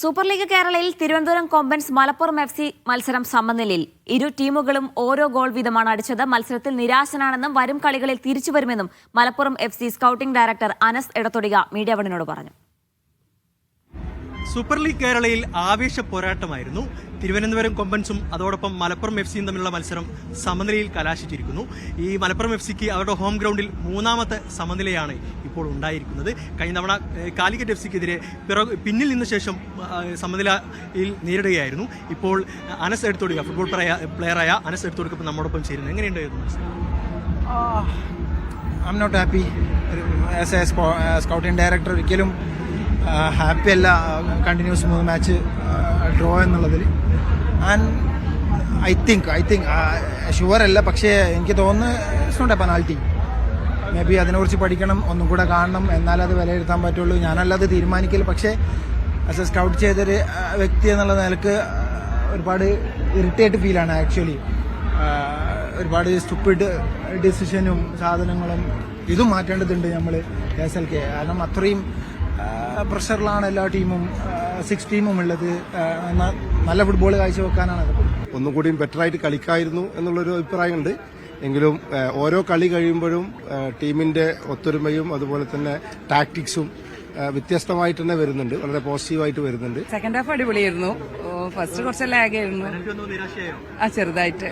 Super league കേരളയിൽ Thiruvananthapuram Kombans Malappuram F C മത്സരം സമനിലയിൽ. ഇരു ടീമുകളും ഓരോ ഗോൾ വീതമാണ് അടിച്ചത്. മത്സരത്തിൽ നിരാശനാണെന്നും വരും കളികളിൽ തിരിച്ചു വരുമെന്നും Malappuram F C scouting director Anas Edathodika media വണിനോട് പറഞ്ഞു. സൂപ്പർ ലീഗ് കേരളയിൽ ആവേശ പോരാട്ടമായിരുന്നു. തിരുവനന്തപുരം കൊമ്പൻസും അതോടൊപ്പം മലപ്പുറം എഫ് സിയും തമ്മിലുള്ള മത്സരം സമനിലയിൽ കലാശിച്ചിരിക്കുന്നു. ഈ മലപ്പുറം എഫ് സിക്ക് അവരുടെ ഹോം ഗ്രൗണ്ടിൽ മൂന്നാമത്തെ സമനിലയാണ് ഇപ്പോൾ ഉണ്ടായിരിക്കുന്നത്. കഴിഞ്ഞ തവണ കാലിക്കറ്റ് എഫ് സിക്കെതിരെ പിറകു പിന്നിൽ നിന്ന ശേഷം സമനിലയിൽ നേരിടുകയായിരുന്നു. ഇപ്പോൾ അനസ് എടുത്തോടുക ഫുട്ബോൾ പ്ലെയറായ അനസ് എടുത്തോടുക ഇപ്പോൾ നമ്മോടൊപ്പം ചേരുന്നത് എങ്ങനെയുണ്ട് ഇത്? മത്സരം? I am not happy as a scouting director ഒരിക്കലും ഹാപ്പി അല്ല കണ്ടിന്യൂസ് മൂന്ന് മാച്ച് ഡ്രോ എന്നുള്ളതിൽ. And I think I think sure അല്ല പക്ഷേ എനിക്ക് തോന്നുന്നു it's not a penalty maybe അതിനെക്കുറിച്ച് പഠിക്കണം ഒന്നും കൂടെ കാണണം എന്നാലേ അത് വിലയിരുത്താൻ പറ്റുള്ളൂ. ഞാനല്ലാതെ തീരുമാനിക്കൽ പക്ഷേ ആസ് എ സ്കൗട്ട് ചെയ്തൊരു വ്യക്തി എന്നുള്ള നിലയ്ക്ക് ഒരുപാട് ഇറിറ്റേറ്റ് ഫീലാണ് ആക്ച്വലി ഒരുപാട് സ്റ്റുപ്പിഡ് ഡിസിഷനും സാധനങ്ങളും ഇതും മാറ്റേണ്ടതുണ്ട് നമ്മൾ കെ എസ് എൽ കെ. കാരണം അത്രയും പ്രഷറിലാണ് എല്ലാ ടീമും സിക്സ് ടീമും ഉള്ളത്. നല്ല ഫുട്ബോൾ കാഴ്ചവെക്കാനാണ് ഒന്നും കൂടിയും ബെറ്ററായിട്ട് കളിക്കായിരുന്നു എന്നുള്ളൊരു അഭിപ്രായമുണ്ട്. എങ്കിലും ഓരോ കളി കഴിയുമ്പോഴും ടീമിന്റെ ഒത്തൊരുമയും അതുപോലെ തന്നെ ടാക്ടിക്സും വ്യത്യസ്തമായിട്ട് തന്നെ വരുന്നുണ്ട്. വളരെ പോസിറ്റീവായിട്ട് വരുന്നുണ്ട്. സെക്കൻഡ് ഹാഫ് അടിപൊളിയായിരുന്നു. ഫസ്റ്റ് കുറച്ച് ലാഗ് ആയിരുന്നു. എനിക്ക് തോന്നുന്നു നിരാശയായോ ആ ചെറുതായിട്ട്.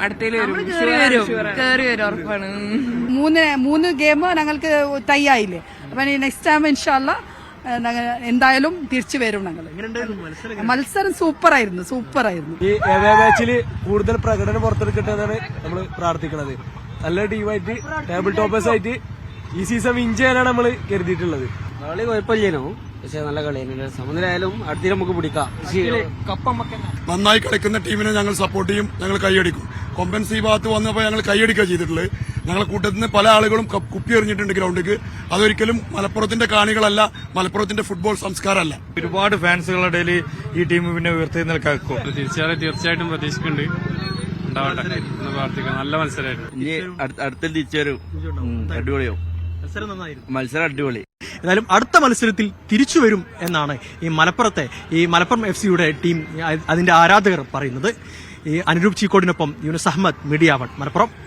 അടുത്തേൽ വരും. ഉറപ്പാണ്. മൂന്ന് മൂന്ന് ഗെയിം ഞങ്ങൾക്ക് തയ്യായില്ലേ അപ്പൊ നെക്സ്റ്റ് ടൈം ഇൻഷാല്ല എന്തായാലും തിരിച്ചു വരും ഞങ്ങൾ എങ്ങനെയുണ്ടായിരുന്നു? മത്സരം മത്സരം സൂപ്പറായിരുന്നു സൂപ്പറായിരുന്നു. ഈ മാച്ചിൽ കൂടുതൽ പ്രകടനം പുറത്തെടുക്കട്ടെ എന്നാണ് നമ്മൾ പ്രാർത്ഥിക്കുന്നത് നല്ല ടീമായിട്ട് ടേബിൾ ടോപ്പേഴ്സ് ആയിട്ട് ഈ സീസൺ വിൻ ചെയ്യാനാണ് നമ്മൾ കരുതിയിട്ടുള്ളത്. കളി കുഴപ്പമില്ലേനോ? പക്ഷെ നല്ല കളിയാണ് സമനിലായാലും അടുത്ത നമുക്ക് പിടിക്കാം. നന്നായി കളിക്കുന്ന ടീമിനെ ഞങ്ങൾ സപ്പോർട്ട് ചെയ്യും ഞങ്ങൾ കൈയടിക്കും. കൊമ്പൻസ് ഈ ഭാഗത്ത് വന്നപ്പോൾ ഞങ്ങൾ കൈയടിക്കുക ചെയ്തിട്ടുള്ളത്. ഞങ്ങളെ കൂട്ടത്തിൽ നിന്ന് പല ആളുകളും കപ്പ് എറിഞ്ഞിട്ടുണ്ട് ഗ്രൗണ്ടിക്ക് അതൊരിക്കലും മലപ്പുറത്തിന്റെ കാണികളല്ല മലപ്പുറത്തിന്റെ ഫുട്ബോൾ സംസ്കാരമല്ല. ഒരുപാട് ഫാൻസുകളുടെ ഇടയിൽ ഈ ടീം പിന്നെ ഉയർത്തി നിൽക്കാക്കും. തീർച്ചയായും തീർച്ചയായിട്ടും പ്രതീക്ഷിക്കുന്നുണ്ട്. ഉണ്ടാവട്ടെ എന്ന് പ്രാർത്ഥിക്കാം നല്ല മത്സരമായിരുന്നു. ഇനി അടുത്ത തിരിച്ചു വരും. അടിപൊളിയോ മത്സരം നന്നായിരുന്നു. മത്സരം അടിപൊളി. എന്നാലും അടുത്ത മത്സരത്തിൽ തിരിച്ചു വരും എന്നാണ് ഈ മലപ്പുറത്തെ ഈ മലപ്പുറം എഫ് സിയുടെ ടീം അതിന്റെ ആരാധകർ പറയുന്നത്. ഈ അനുരൂപ് ചീക്കോടിനൊപ്പം യൂനസ് അഹമ്മദ് മീഡിയ വൺ മലപ്പുറം.